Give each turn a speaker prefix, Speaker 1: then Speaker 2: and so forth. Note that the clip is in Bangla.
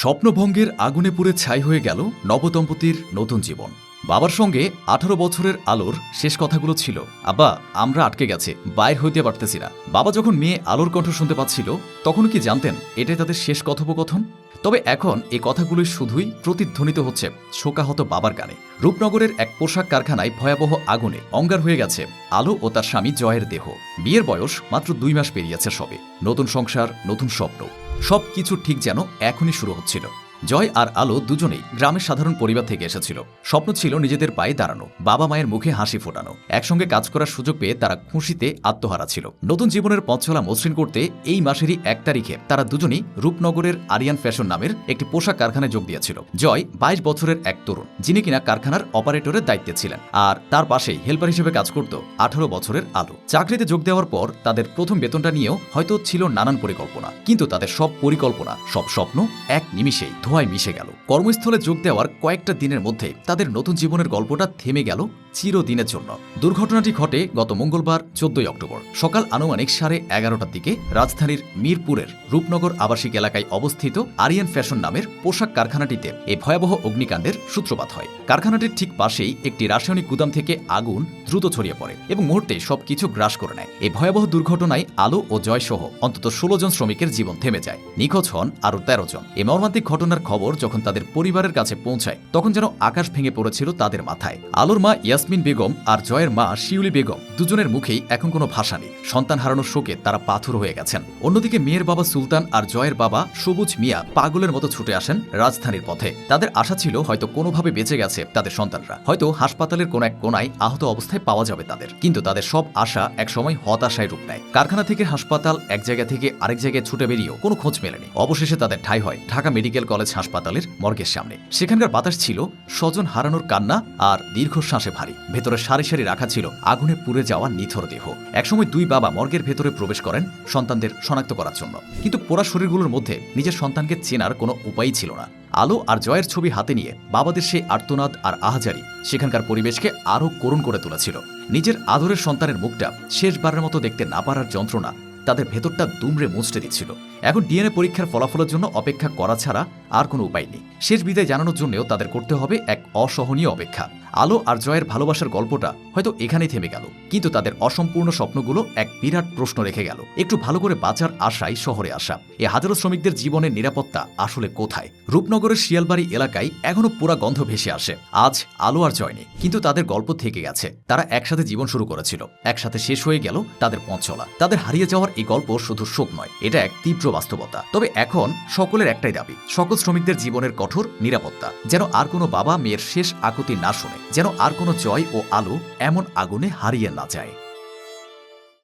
Speaker 1: স্বপ্নভঙ্গের আগুনে পুড়ে ছাই হয়ে গেল নবদম্পতির নতুন জীবন। বাবার সঙ্গে আঠারো বছরের আলোর শেষ কথাগুলো ছিল, আব্বা, আমরা আটকে গেছে, বাইর হইতে পারতেছি না। বাবা যখন মেয়ে আলোর কণ্ঠ শুনতে পাচ্ছিল, তখন কি জানতেন এটাই তাদের শেষ কথোপকথন? তবে এখন এই কথাগুলো শুধুই প্রতিধ্বনিত হচ্ছে শোকাহত বাবার গানে রূপনগরের এক পোশাক কারখানায় ভয়াবহ আগুনে অঙ্গার হয়ে গেছে আলো ও তার স্বামী জয়ের দেহ। বিয়ের বয়স মাত্র দুই মাস পেরিয়েছে সবে। নতুন সংসার, নতুন স্বপ্ন। সব কিছু ঠিক যেন এখনই শুরু হচ্ছিল। জয় আর আলো দুজনেই গ্রামের সাধারণ পরিবার থেকে এসেছিল। স্বপ্ন ছিল নিজেদের পায়ে দাঁড়ানো, বাবা মায়ের মুখে হাসি ফোটানো। একসঙ্গে কাজ করার সুযোগ পেয়ে তারা খুশিতে আত্মহারা ছিল। নতুন জীবনের পথ চলা মসৃণ করতে এই মাসেরই এক তারিখে তারা দুজনেই রূপনগরের আরিয়ান ফ্যাশন নামের একটি পোশাক কারখানায় যোগ দিয়েছিল। জয় বাইশ বছরের এক তরুণ, যিনি কিনা কারখানার অপারেটরের দায়িত্বে ছিলেন আর তার পাশেই হেল্পার হিসেবে কাজ করত আঠারো বছরের আলো। চাকরিতে যোগ দেওয়ার পর তাদের প্রথম বেতনটা নিয়েও হয়তো ছিল নানান পরিকল্পনা, কিন্তু তাদের সব পরিকল্পনা, সব স্বপ্ন এক নিমিষেই ধোঁয়ায় মিশে গেল। কর্মস্থলে যোগ দেওয়ার কয়েকটা দিনের মধ্যে তাদের নতুন জীবনের গল্পটা থেমে গেল চিরদিনের জন্য। দুর্ঘটনাটি ঘটে গত মঙ্গলবার, চোদ্দই অক্টোবর। সকাল আনুমানিক সাড়ে এগারোটার দিকে রাজধানীর মিরপুরের রূপনগর আবাসিক এলাকায় অবস্থিত আরিয়ান ফ্যাশন নামের পোশাক কারখানাটিতে এই ভয়াবহ অগ্নিকাণ্ডের সূত্রপাত হয়। কারখানাটির ঠিক পাশেই একটি রাসায়নিক গুদাম থেকে আগুন দ্রুত ছড়িয়ে পড়ে এবং মুহূর্তে সবকিছু গ্রাস করে নেয়। এই ভয়াবহ দুর্ঘটনায় আলো ও জয় সহ অন্তত ষোলো জন শ্রমিকের জীবন থেমে যায়। নিখোঁজ হন আরও তেরো জন। এই মর্মান্তিক ঘটনার খবর যখন তাদের পরিবারের কাছে পৌঁছায়, তখন যেন আকাশ ভেঙে পড়েছিল তাদের মাথায়। আলোর মা ইয়াসমিন বেগম আর জয়ের মা শিউলি বেগম দুজনের মুখেই এখন কোনো ভাষা নেই। সন্তান হারানোর শোকে তারা পাথর হয়ে গেছেন। অন্যদিকে মেয়ের বাবা সুলতান আর জয়ের বাবা সবুজ মিয়া পাগলের মতো ছুটে আসেন রাজধানীর পথে। তাদের আশা ছিল হয়তো কোনোভাবে বেঁচে গেছে তাদের সন্তানরা। হয়তো হাসপাতালের কোনো এক কোনায় আহত অবস্থায় পাওয়া যাবে তাদের। কিন্তু তাদের সব আশা একসময় হতাশায় রূপ নেয়। কারখানা থেকে হাসপাতাল এক জায়গা থেকে আরেক জায়গায় ছুটে বেরিয়েও কোনো খোঁজ মেলেনি। অবশেষে তাদের ঠাই হয় ঢাকা মেডিকেল কলেজ হাসপাতালের মর্গের সামনে। সেখানকার বাতাস ছিল স্বজন হারানোর কান্না আর দীর্ঘশ্বাসে ভারী। ভেতরে সারি সারি রাখা ছিল আগুনে পুড়ে যাওয়া নিথর দেহ। একসময় দুই বাবা মর্গের ভেতরে প্রবেশ করেন সন্তানদের শনাক্ত করার জন্য। কিন্তু পোড়া শরীরগুলোর মধ্যে নিজের সন্তানকে চেনার কোনো উপায়ই ছিল না। আলো আর জয়ের ছবি হাতে নিয়ে বাবাদের সেই আর্তনাদ আর আহাজারি সেখানকার পরিবেশকে আরও করুণ করে তুলেছিল। নিজের আদরের সন্তানের মুখটা শেষবারের মতো দেখতে না পারার যন্ত্রণা তাদের ভেতরটা দুমড়ে মুচড়ে দিচ্ছিল। এখন ডিএনএ পরীক্ষার ফলাফলের জন্য অপেক্ষা করা ছাড়া আর কোনো উপায় নেই। শেষ বিদায় জানানোর জন্যও তাদের করতে হবে এক অসহনীয় অপেক্ষা। আলো আর জয়ের ভালোবাসার গল্পটা হয়তো এখানেই থেমে গেল। কিন্তু তাদের অসম্পূর্ণ স্বপ্নগুলো এক বিরাট প্রশ্ন রেখে গেল। একটু ভালো করে বাঁচার আশায় শহরে আসা। এ হাজারো শ্রমিকদের জীবনের নিরাপত্তা আসলে কোথায়? রূপনগরের শিয়ালবাড়ি এলাকায় এখনও পুরা গন্ধ ভেসে আসে। আজ আলো আর জয় নেই। কিন্তু তাদের গল্প থেকে গেছে। তারা একসাথে জীবন শুরু করেছিল। একসাথে শেষ হয়ে গেল তাদের পথ চলা। তাদের হারিয়ে যাওয়ার এই গল্প শুধু শোক নয়, এটা এক তীব্র বাস্তবতা। তবে এখন সকলের একটাই দাবি, সকল শ্রমিকদের জীবনের কঠোর নিরাপত্তা। যেন আর কোনো বাবা মেয়ের শেষ আকুতি না শোনে। যেন আর কোনো জয় ও আলো এমন আগুনে হারিয়ে না যায়।